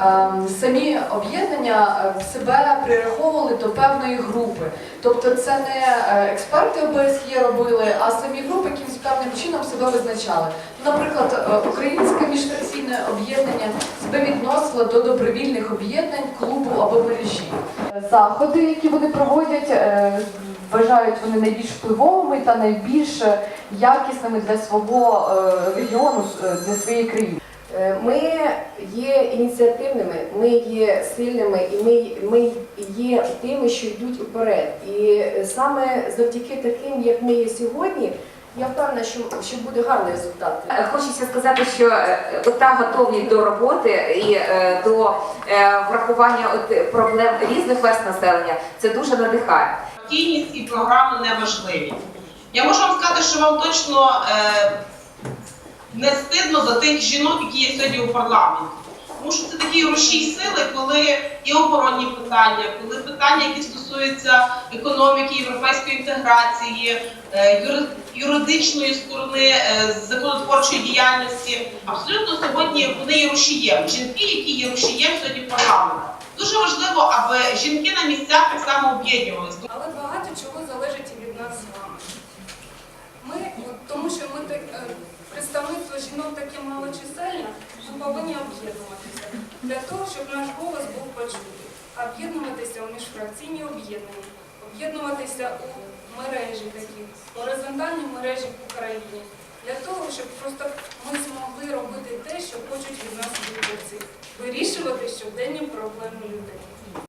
ем, самі об'єднання е, себе прираховували до певної групи. Тобто це не е, експерти ОБСЄ робили, а самі групи якимось певним чином себе визначали. Наприклад, е, Українське міжфракційне об'єднання себе відносило до добровільних об'єднань клубу або мережі. Заходи, які вони проводять, вважають вони найбільш впливовими та найбільш якісними для свого регіону, для своєї країни. Е, Ми є ініціативними, ми є сильними і ми, ми є тими, що йдуть уперед. І саме завдяки таким, як ми є сьогодні, я впевнена, що, що буде гарний результат. Е, Хочеться сказати, що е, ота готовність до роботи і е, до е, врахування от проблем різних верст населення це дуже надихає. Партійність і програми не важливі. Я можу вам сказати, що вам точно е, не стидно за тих жінок, які є сьогодні у парламенті. Тому що це такі рушій сили, коли і оборонні питання, коли питання, які стосуються економіки, європейської інтеграції, е, юридичної сторони, е, законотворчої діяльності, абсолютно сьогодні вони є рушієм. Жінки, які є рушієм сьогодні в парламенті. Дуже важливо, аби жінки на місцях так само об'єднувалися. Але багато чого залежить і від нас з вами. Ми, от, тому що ми так, е, представництво малочисельне, ми повинні об'єднуватися. Для того, щоб наш голос був почутий, об'єднуватися у міжфракційні об'єднання, об'єднуватися у мережі такі, горизонтальні мережі в Україні, для того, щоб просто ми змогли робити те, що хочуть від нас виборці, вирішувати щоденні проблеми людей.